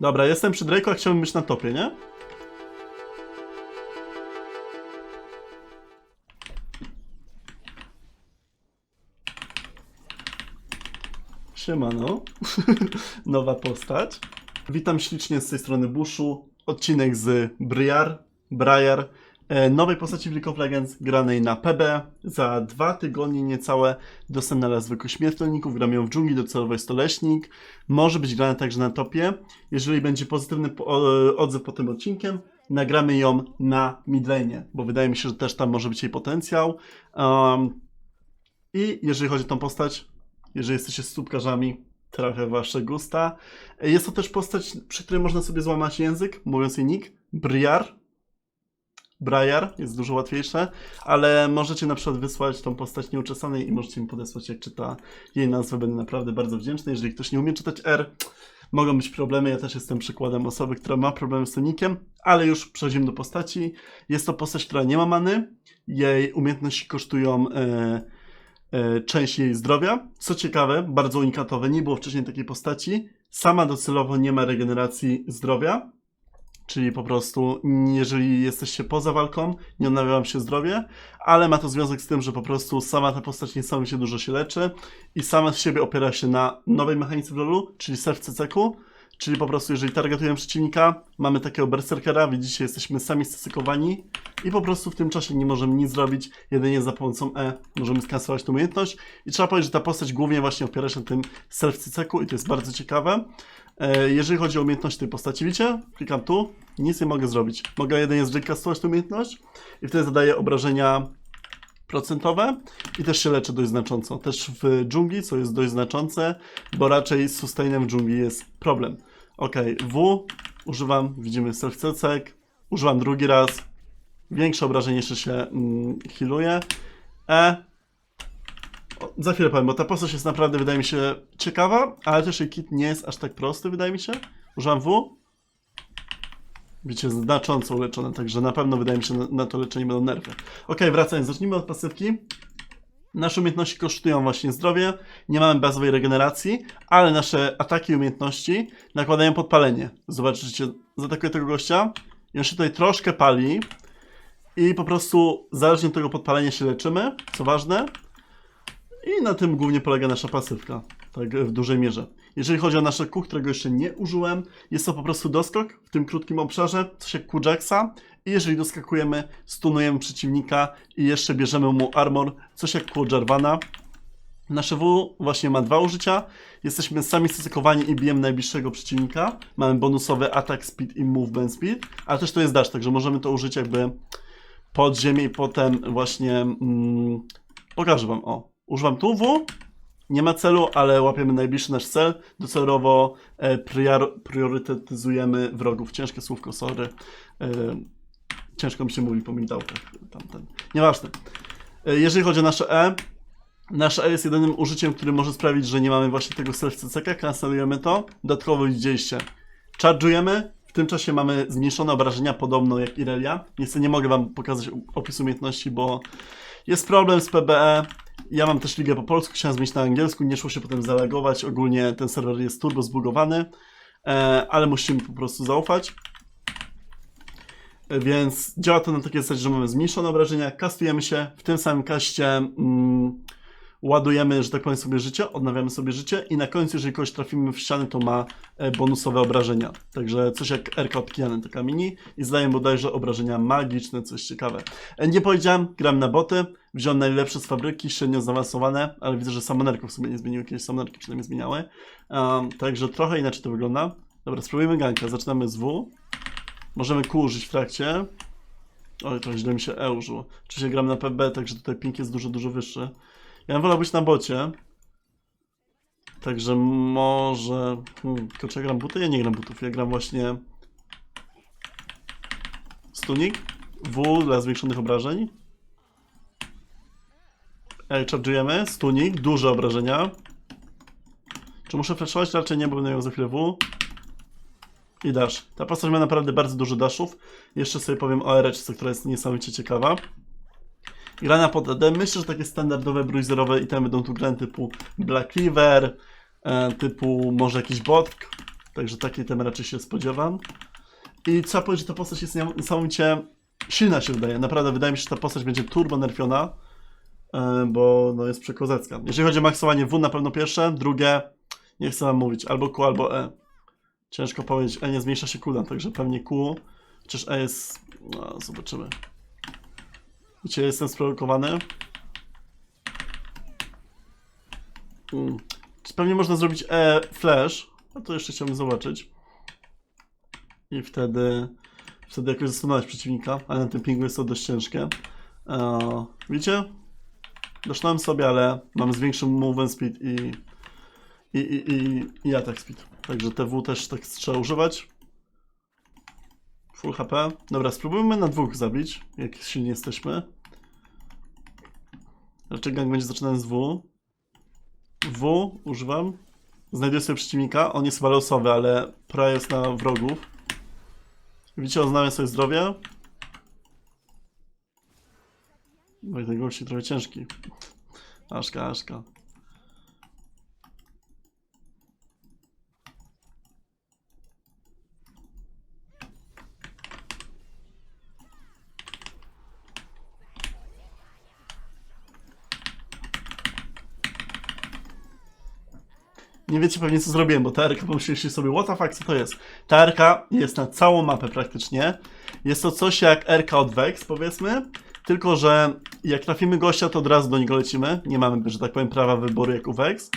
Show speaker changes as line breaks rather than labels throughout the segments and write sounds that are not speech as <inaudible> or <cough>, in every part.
Dobra, jestem przy Drake'u, a chciałbym być na topie, nie? Siemano. <laughs> Nowa postać. Witam ślicznie z tej strony Bushu. Odcinek z Briar, Briar, nowej postaci w League of Legends, granej na PB. Za dwa tygodnie niecałe dostępna dla zwykłych śmiertelników. Gram ją w dżungli, docelowo jest to leśnik. Może być grana także na topie. Jeżeli będzie pozytywny odzew po tym odcinkiem, nagramy ją na midlane, bo wydaje mi się, że też tam może być jej potencjał. Um, I jeżeli chodzi o tą postać, jeżeli jesteście stópkarzami, trochę wasze gusta. Jest to też postać, przy której można sobie złamać język, mówiąc jej nick, Briar. Briar jest dużo łatwiejsze, ale możecie na przykład wysłać tą postać nieuczesanej i możecie mi podesłać, jak czyta jej nazwę. Będę naprawdę bardzo wdzięczny. Jeżeli ktoś nie umie czytać R, mogą być problemy. Ja też jestem przykładem osoby, która ma problem z tym nickiem, ale już przechodzimy do postaci. Jest to postać, która nie ma many. Jej umiejętności kosztują e, e, część jej zdrowia. Co ciekawe, bardzo unikatowe, nie było wcześniej takiej postaci. Sama docelowo nie ma regeneracji zdrowia, czyli po prostu jeżeli jesteście poza walką, nie odnawia wam się zdrowie, ale ma to związek z tym, że po prostu sama ta postać niesamowicie dużo się leczy i sama z siebie opiera się na nowej mechanice w LoLu, czyli self CCQ, czyli po prostu jeżeli targetujemy przeciwnika, mamy takiego berserkera, widzicie, jesteśmy sami stacykowani i po prostu w tym czasie nie możemy nic zrobić, jedynie za pomocą E możemy skansować tę umiejętność i trzeba powiedzieć, że ta postać głównie właśnie opiera się na tym self CCQ i to jest bardzo ciekawe. E, Jeżeli chodzi o umiejętność tej postaci, widzicie? Klikam tu, nic nie mogę zrobić. Mogę jedynie zrecastować tę umiejętność i wtedy zadaję obrażenia procentowe i też się leczę dość znacząco. Też w dżungli, co jest dość znaczące, bo raczej z sustainem w dżungli jest problem. Ok, W używam, widzimy self cecek używam drugi raz, większe obrażenie jeszcze się mm, healuje. E, o, za chwilę powiem, bo ta postać jest naprawdę, wydaje mi się, ciekawa, ale też jej kit nie jest aż tak prosty, wydaje mi się. Używam W. Widzicie, znacząco uleczone, także na pewno wydaje mi się, na, na to leczenie będą nerwy. Ok, wracając, zacznijmy od pasywki. Nasze umiejętności kosztują właśnie zdrowie, nie mamy bazowej regeneracji, ale nasze ataki i umiejętności nakładają podpalenie. Zobaczycie, zaatakuję tego gościa i on się tutaj troszkę pali i po prostu zależnie od tego podpalenia się leczymy, co ważne. I na tym głównie polega nasza pasywka, tak w dużej mierze. Jeżeli chodzi o nasze Q, którego jeszcze nie użyłem, jest to po prostu doskok w tym krótkim obszarze, jak Q Jacksa. I jeżeli doskakujemy, stunujemy przeciwnika i jeszcze bierzemy mu armor, coś jak Q Jarvana. Nasze W właśnie ma dwa użycia. Jesteśmy sami stacykowani i bijemy najbliższego przeciwnika. Mamy bonusowy atak speed i movement speed, ale też to jest dash, także możemy to użyć jakby pod ziemię i potem właśnie mm, pokażę wam. O, używam tu W, nie ma celu, ale łapiemy najbliższy nasz cel. Docelowo e, prior, priorytetyzujemy wrogów. Ciężkie słówko, sorry. E, ciężko mi się mówi po migdałkach. Tamten. Nieważne. E, jeżeli chodzi o nasze E, nasze E jest jedynym użyciem, który może sprawić, że nie mamy właśnie tego self-CCK, kancelujemy to. Dodatkowo widzieliście, charge'ujemy, w tym czasie mamy zmniejszone obrażenia, podobno jak Irelia. Niestety nie mogę wam pokazać opisu umiejętności, bo jest problem z PBE. Ja mam też ligę po polsku, chciałem zmienić na angielsku, nie szło się potem zalogować. Ogólnie ten serwer jest turbo zbugowany, e, ale musimy po prostu zaufać. E, Więc działa to na takiej zasadzie, że mamy zmniejszone obrażenia, kastujemy się, w tym samym kaście mm, ładujemy, że tak powiem, sobie życie, odnawiamy sobie życie i na końcu, jeżeli kogoś trafimy w ścianę, to ma e, bonusowe obrażenia. Także coś jak RK od Kiany, taka mini i zdaję bodajże obrażenia magiczne, coś ciekawe. E, Nie powiedziałem, gram na boty, wziąłem najlepsze z fabryki, średnio zaawansowane, ale widzę, że samonerków sobie nie zmieniły, kiedyś samonerki przynajmniej zmieniały. Um, także trochę inaczej to wygląda. Dobra, spróbujmy ganka, zaczynamy z W. Możemy Q użyć w trakcie. Oj, to źle mi się E użyło. Oczywiście gram na PB, także tutaj ping jest dużo, dużo wyższy. Ja bym wolał być na bocie. Także może... Hmm, tylko czy ja gram buty? Ja nie gram butów, ja gram właśnie... Stunik. W dla zwiększonych obrażeń. Ej, charge'ujemy. Stunik, duże obrażenia. Czy muszę flashować? Raczej nie, bo będę miał za chwilę W. I dash. Ta postać ma naprawdę bardzo dużo dashów. Jeszcze sobie powiem o Ereczce, która jest niesamowicie ciekawa. Grana pod AD. Myślę, że takie standardowe bruiserowe itemy będą tu grane typu Black River, e, typu może jakiś bot. Także takiej temy raczej się spodziewam. I trzeba powiedzieć, że ta postać jest niesamowicie silna się wydaje. Naprawdę wydaje mi się, że ta postać będzie turbo nerfiona, e, bo no, jest przekozecka. Jeżeli chodzi o maksowanie W, na pewno pierwsze, drugie, nie chcę wam mówić, albo Q, albo E. Ciężko powiedzieć, E nie zmniejsza się cooldown, także pewnie Q, chociaż E jest, no zobaczymy. Wiecie, jestem sprowokowany. Mm. Pewnie można zrobić E flash, a to jeszcze chciałbym zobaczyć. I wtedy, wtedy jakoś zastanowić przeciwnika, ale na tym pingu jest to dość ciężkie. Eee, widzicie? Doszłem sobie, ale mam zwiększył movement speed i, i, i, i, i attack speed. Także TW też tak trzeba używać. Full HP. Dobra, spróbujmy na dwóch zabić, jak silni jesteśmy. Raczej gang będzie zaczynany z W. W używam. Znajduję sobie przeciwnika. On jest chyba losowy, ale pra jest na wrogów. Widzicie, oznamiam sobie zdrowie. No i ten trochę ciężki. Aszka, aszka. Nie wiecie pewnie co zrobiłem, bo TRK pomyśleliście sobie, what the fuck, co to jest? TRK jest na całą mapę praktycznie. Jest to coś jak RK od Vex, powiedzmy, tylko że jak trafimy gościa, to od razu do niego lecimy. Nie mamy, że tak powiem, prawa wyboru jak u Vex.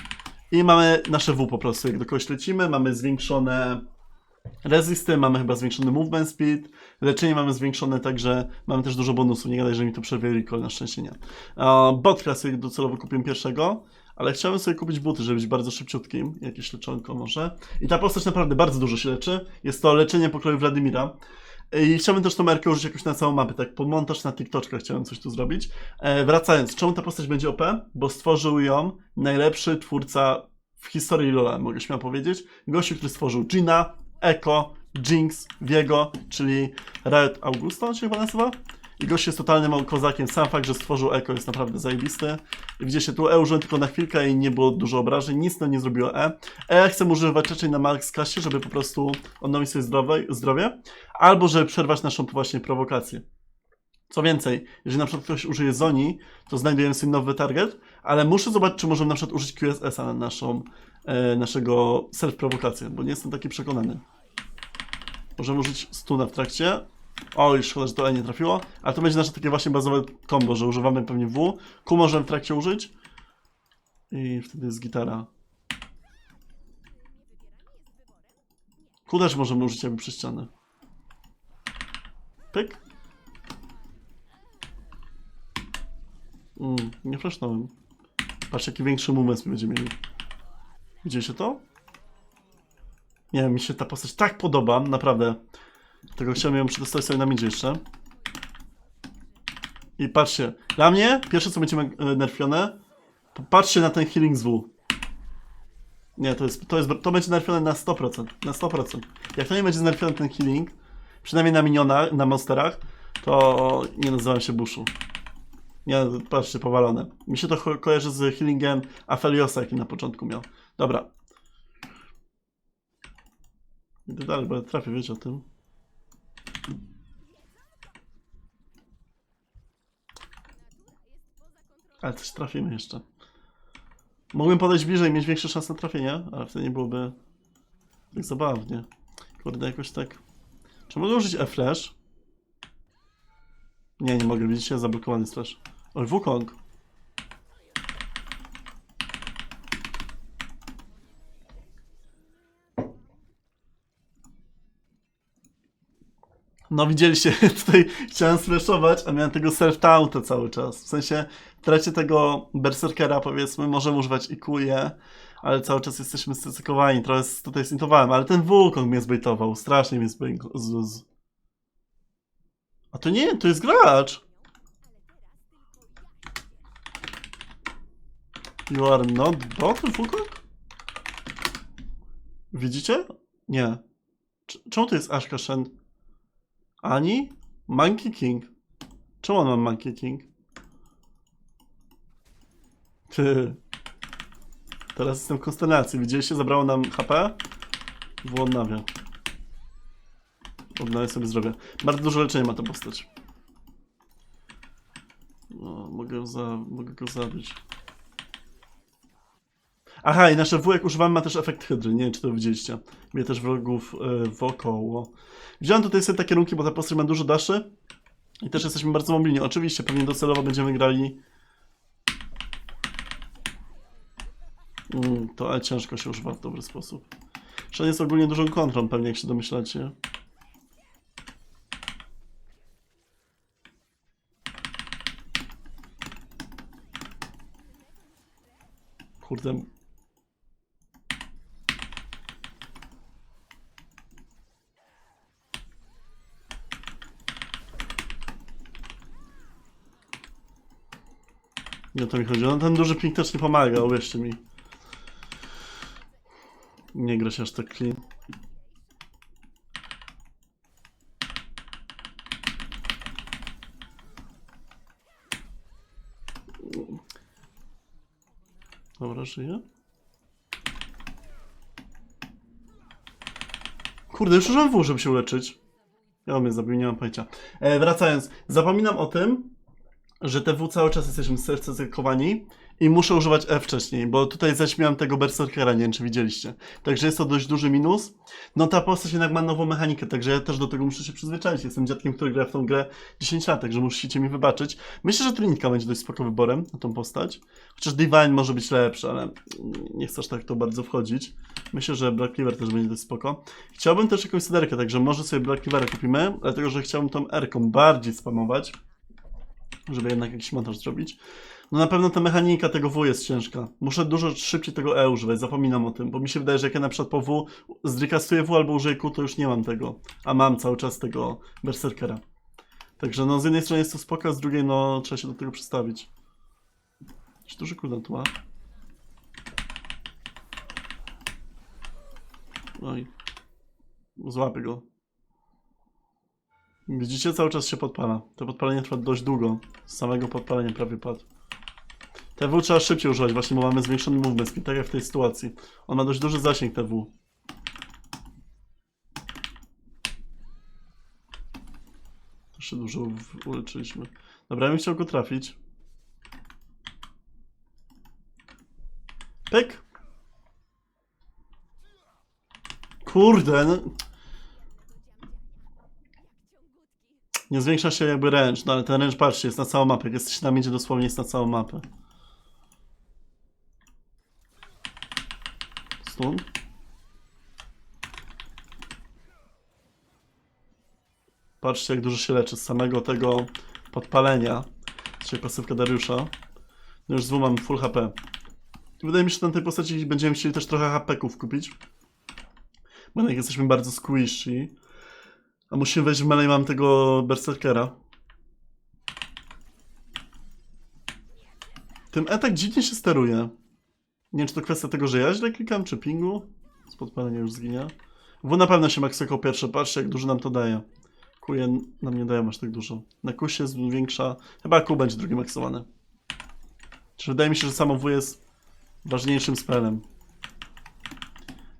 I mamy nasze W po prostu, jak do kogoś lecimy, mamy zwiększone resisty, mamy chyba zwiększony movement speed, leczenie mamy zwiększone, także mamy też dużo bonusów. Nie gadaj, że mi to przerwie recall, na szczęście nie. Uh, bot klasy docelowo kupiłem pierwszego, ale chciałem sobie kupić buty, żeby być bardzo szybciutkim, jakieś leczonko może. I ta postać naprawdę bardzo dużo się leczy. Jest to leczenie pokroju Wladimira. I chciałbym też tą merkę użyć jakoś na całą mapę, tak po montaż na TikToczka chciałem coś tu zrobić. E, wracając, czemu ta postać będzie OP? Bo stworzył ją najlepszy twórca w historii Lola, mogę śmiało powiedzieć. Gościu, który stworzył Gina, Echo, Jinx, Viego, czyli Riot Augusto, on się chyba nazywa? I gość jest totalnym kozakiem. Sam fakt, że stworzył Echo jest naprawdę zajebisty. Widzicie, tu E użyłem tylko na chwilkę i nie było dużo obrażeń. Nic to nie zrobiło E. E chcę używać raczej na max kasie, żeby po prostu odnowić sobie zdrowie, zdrowie. Albo żeby przerwać naszą właśnie prowokację. Co więcej, jeżeli na przykład ktoś użyje Zoni, to znajdujemy sobie nowy target, ale muszę zobaczyć, czy możemy na przykład użyć QSS-a na naszą, e, naszego self-prowokację, bo nie jestem taki przekonany. Możemy użyć stuna w trakcie. O, już szkoda, że to E nie trafiło. Ale to będzie nasze takie właśnie bazowe combo, że używamy pewnie W. Q możemy w trakcie użyć. I wtedy jest gitara. Q też możemy użyć jakby przez ścianę. Pyk. Mm, nie flashnąłem. Patrz jaki większy moment będziemy mieli. Widzieliście to? Nie mi się ta postać tak podoba, naprawdę. Tego chciałem ją przetestować sobie na midzie jeszcze. I patrzcie, dla mnie pierwsze co będziemy e, nerfione, patrzcie na ten healing z W. Nie, to jest, to jest, to będzie nerfione na 100%, na 100%. Jak to nie będzie nerfione ten healing, przynajmniej na minionach, na monsterach, to nie nazywam się Bushu. Nie, patrzcie, powalone. Mi się to ko kojarzy z healingiem Afeliosa, jaki na początku miał. Dobra. Idę dalej, bo ja trafię, wiecie o tym. Ale coś trafimy jeszcze. Mogłem podejść bliżej mieć większe szanse na trafienie, ale wtedy nie byłoby tak zabawnie. Kurde, jakoś tak... Czy mogę użyć E-Flash? Nie, nie mogę, widzicie, zablokowany flash. Oj, Wukong. No widzieliście, <laughs> tutaj chciałem slashować, a miałem tego self-taunta cały czas. W sensie trakcie tego berserkera powiedzmy możemy używać ikuje, ale cały czas jesteśmy stacykowani, trochę tutaj zintowałem, ale ten Wukong mnie zbejtował, strasznie mnie zbejtował. A to nie, to jest gracz! You are not bot, Wukong? Widzicie? Nie. Cz- Czemu to jest Ashka Shen? Ani? Monkey King. Czemu on ma Monkey King? Ty. Teraz jestem w konsternacji. Widzieliście? Zabrało nam HP. W odnawia. Odnawię sobie zdrowie. Bardzo dużo leczenia ma ta postać. No, mogę, za, mogę go zabić. Aha, i nasze wujek używamy ma też efekt hydry. Nie wiem, czy to widzieliście. Mnie też wrogów yy, wokoło. Wziąłem tutaj sobie takie runki, bo ta postać ma dużo daszy. I też jesteśmy bardzo mobilni. Oczywiście, pewnie docelowo będziemy grali. Mm, to ale ciężko się używa w dobry sposób. Shen jest ogólnie dużą kontrą, pewnie jak się domyślacie. Kurde. Nie to mi chodzi. No, ten duży ping też nie pomaga, uwierzcie mi. Nie gra się aż tak clean. Dobra, żyje. Kurde, już użyłem W, żeby się uleczyć. Ja mnie zabił, nie mam pojęcia. E, wracając, zapominam o tym, że te W cały czas jesteśmy serce zakowani i muszę używać F wcześniej, bo tutaj zaśmiałem tego Berserkera, nie wiem czy widzieliście. Także jest to dość duży minus. No ta postać jednak ma nową mechanikę, także ja też do tego muszę się przyzwyczaić. Jestem dziadkiem, który gra w tą grę 10 lat, także musicie mi wybaczyć. Myślę, że Trinika będzie dość spoko wyborem na tą postać. Chociaż Divine może być lepszy, ale nie chcesz tak to bardzo wchodzić. Myślę, że Black Cleaver też będzie dość spoko. Chciałbym też jakąś sederkę, także może sobie Black Cleavera kupimy, dlatego że chciałbym tą R-ką bardziej spamować żeby jednak jakiś montaż zrobić. No na pewno ta mechanika tego W jest ciężka. Muszę dużo szybciej tego E używać, zapominam o tym, bo mi się wydaje, że jak ja na przykład po W zrekastuję W albo użyję Q, to już nie mam tego. A mam cały czas tego Berserkera. Także no z jednej strony jest to spoko, z drugiej no trzeba się do tego przestawić. Czy duży tu ma? Oj. Złapię go. Widzicie, cały czas się podpala. To podpalenie trwa dość długo. Z samego podpalenia prawie padł. TW trzeba szybciej używać, właśnie bo mamy zwiększony movement speed, tak jak w tej sytuacji. On ma dość duży zasięg TW. Jeszcze dużo uleczyliśmy. Dobra, ja bym chciał go trafić. Pyk! Kurde, no... Nie zwiększa się jakby range, no ale ten range, patrzcie, jest na całą mapę. Jak jesteś na miedzie, dosłownie jest na całą mapę. Stun. Patrzcie, jak dużo się leczy z samego tego podpalenia. Czyli pasywka Dariusza. No już z mam full HP. Wydaje mi się, że na tej postaci będziemy chcieli też trochę HP-ków kupić. Bo jednak jesteśmy bardzo squishy. A musimy wejść w melee, mam tego berserkera. Tym E tak dziwnie się steruje. Nie wiem, czy to kwestia tego, że ja źle klikam, czy pingu. Z podpalenia już zginie. W na pewno się maksował pierwsze, patrzcie jak dużo nam to daje. Kuje nam nie daje aż tak dużo. Na kusie jest większa... Chyba Q będzie drugi maksowany. Czy wydaje mi się, że samo W jest ważniejszym spelem.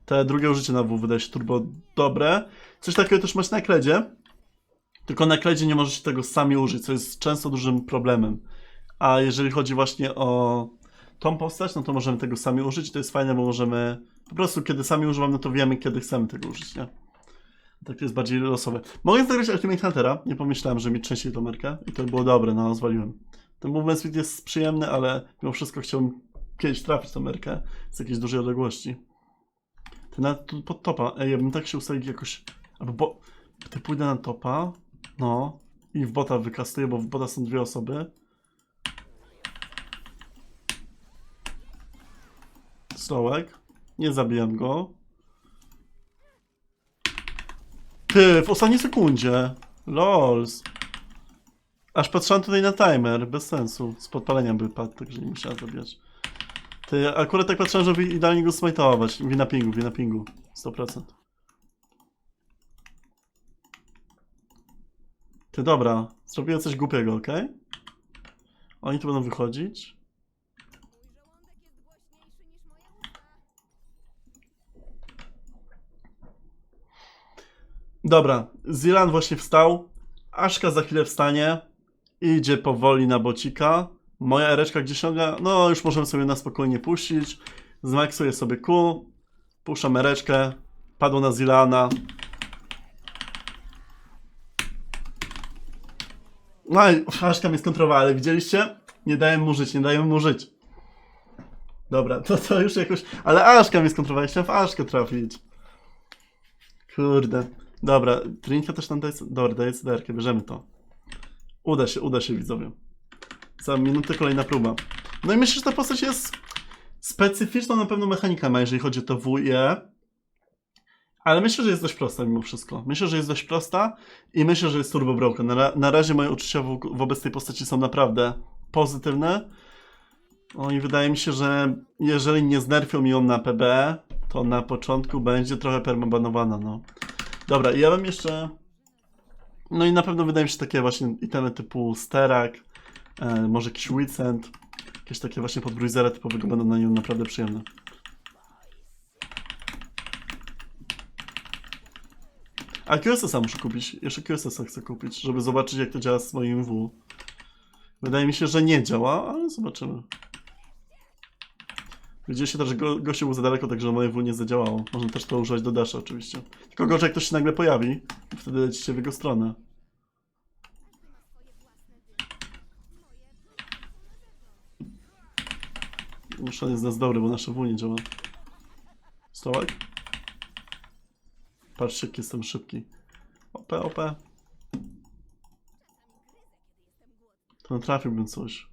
Te drugie użycie na W wydaje się turbo dobre. Coś takiego też masz na kledzie. Tylko na kledzie nie możecie tego sami użyć, co jest często dużym problemem. A jeżeli chodzi właśnie o tą postać, no to możemy tego sami użyć. To jest fajne, bo możemy po prostu kiedy sami używamy, no to wiemy, kiedy chcemy tego użyć, nie? Tak jest bardziej losowe. Mogę zagrać Ultimate Huntera. Nie pomyślałem, że mi częściej tą merkę. I to było dobre, no zwaliłem. Ten movement speed jest przyjemny, ale mimo wszystko chciałbym kiedyś trafić tą merkę z jakiejś dużej odległości. Ty na tu pod topa. Ej, ja bym tak się ustalił jakoś. Albo bo. Ty pójdę na topa. No. I w bota wykastuję, bo w bota są dwie osoby. Stołek. Nie zabijam go. Ty, w ostatniej sekundzie. Lols. Aż patrzyłem tutaj na timer, bez sensu. Z podpalenia by padł, także nie musiałem zabijać. Ty, akurat tak patrzyłem, żeby idealnie go smajtować. Wina pingu, wina pingu. 100%. Ty, dobra. Zrobiłem coś głupiego, ok? Oni tu będą wychodzić. Dobra, Zilan właśnie wstał. Aszka za chwilę wstanie. Idzie powoli na bocika. Moja ereczka gdzie sięga? No, już możemy sobie na spokojnie puścić. Zmaksuję sobie Q. Puszczam ereczkę. Padło na Zilana. No i Aszka mnie ale widzieliście? Nie daję mu żyć, nie daję mu żyć. Dobra, to, to już jakoś... Ale Aszka mnie skontrowała, chciałem w Aszkę trafić. Kurde. Dobra, Trinka też nam daje... Dobra, daje cyderkę, bierzemy to. Uda się, uda się widzowie. Za minutę kolejna próba. No i myślę, że ta postać jest specyficzną na pewno mechanikę jeżeli chodzi o to WE. Ale myślę, że jest dość prosta mimo wszystko. Myślę, że jest dość prosta i myślę, że jest turbo broken. Na, na razie moje uczucia wo- wobec tej postaci są naprawdę pozytywne. No i wydaje mi się, że jeżeli nie znerfią mi ją na PB, to na początku będzie trochę permabanowana, no. Dobra, ja bym jeszcze... No i na pewno wydaje mi się takie właśnie itemy typu sterak, e, może jakiś jakieś takie właśnie podbruizery typowego będą na nią naprawdę przyjemne. A QSS-a muszę kupić. Jeszcze QSS-a chcę kupić, żeby zobaczyć jak to działa z moim W. Wydaje mi się, że nie działa, ale zobaczymy. Widzieliście też, że go, gościu był za daleko, także moje W nie zadziałało. Można też to używać do dasha oczywiście. Tylko gorzej jak ktoś się nagle pojawi i wtedy lecicie w jego stronę. Muszę jest nas dobry, bo nasze W nie działa. Stołek? Patrzcie, jak jestem szybki. OP, OP. To trafiłbym coś.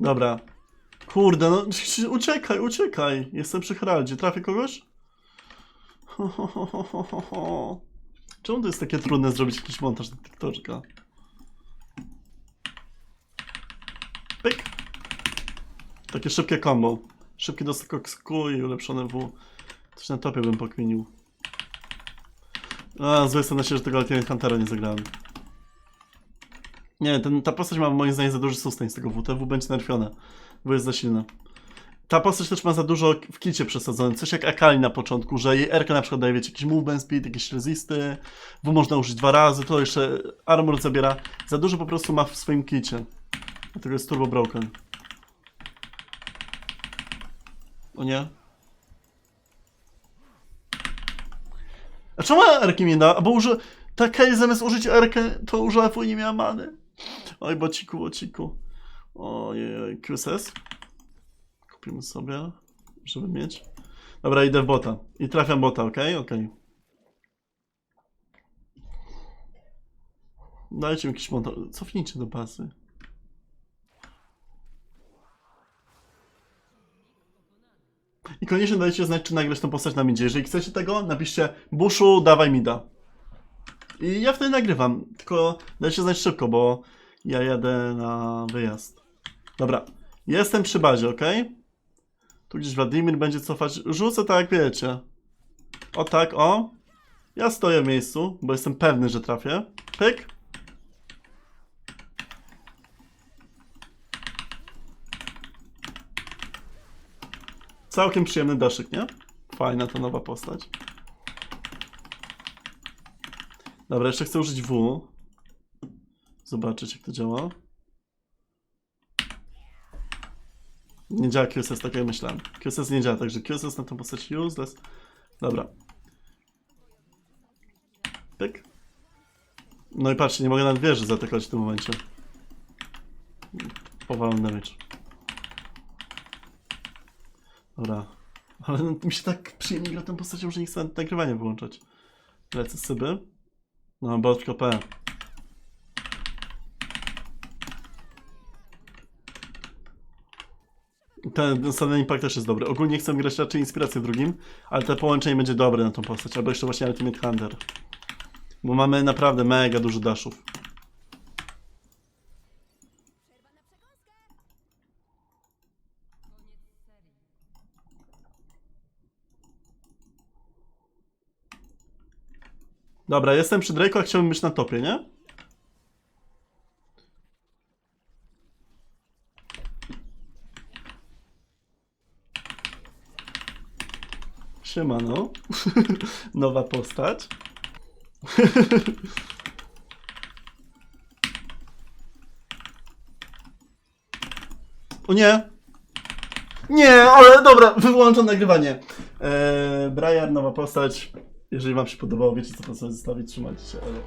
Dobra. Kurde, no <laughs> uciekaj, uciekaj. Jestem przy Heraldzie. Trafię kogoś? <laughs> Czemu to jest takie trudne zrobić jakiś montaż na TikToka? Pyk. Takie szybkie combo. Szybki dostęp ksku i ulepszone W. Coś na topie bym pokminił. A, złe jest na się, że tego Ultimate Huntera nie zagrałem. Nie, ten, ta postać ma moim zdaniem za duży sustain z tego W. Te W będzie nerfione, bo jest za silne. Ta postać też ma za dużo w kicie przesadzone. Coś jak Akali na początku, że jej RK na przykład daje, wiecie, jakiś movement speed, jakieś resisty, W można użyć dwa razy, to jeszcze armor zabiera. Za dużo po prostu ma w swoim kicie. Dlatego jest turbo broken. O nie? A czemu Erki mi da? Bo uży... Ta Kay zamiast użyć Erkę, to użyła i nie miała many. Oj, bociku, bociku. Ojej, QSS. Kupimy sobie, żeby mieć. Dobra, idę w bota. I trafiam bota, ok? Ok. Dajcie mi jakiś montaż. Cofnijcie do pasy. I koniecznie dajcie znać, czy nagrać tą postać na midzie. Jeżeli chcecie tego, napiszcie Bushu, dawaj mida. I ja wtedy nagrywam. Tylko dajcie znać szybko, bo ja jadę na wyjazd. Dobra. Jestem przy bazie, ok? Tu gdzieś Wladimir będzie cofać. Rzucę tak, jak wiecie. O tak, o. Ja stoję w miejscu, bo jestem pewny, że trafię. Pyk. Całkiem przyjemny daszyk, nie? Fajna ta nowa postać. Dobra, jeszcze chcę użyć W. Zobaczyć, jak to działa. Nie działa QSS, tak jak myślałem. QSS nie działa, także QSS na tę postać useless. Dobra. Pyk. No i patrzcie, nie mogę nawet wieży zaatakować w tym momencie. Powalony damage. Dobra. Ale no, mi się tak przyjemnie gra tą postacią, że nie chcę nagrywania wyłączać. Lecę z syby. No, bot P. Ten, Sudden Impact też jest dobry. Ogólnie chcę grać raczej inspirację drugim, ale to połączenie będzie dobre na tą postać. Albo jeszcze właśnie Ultimate Hunter. Bo mamy naprawdę mega dużo dashów. Dobra, jestem przy Drake'u, a chciałbym być na topie, nie? Siemano. <laughs> Nowa postać. o nie! Nie, ale dobra, wyłączam nagrywanie. Eee, Brian, nowa postać. Jeżeli wam się podobało, wiecie co postać zostawić, trzymajcie się. Elo.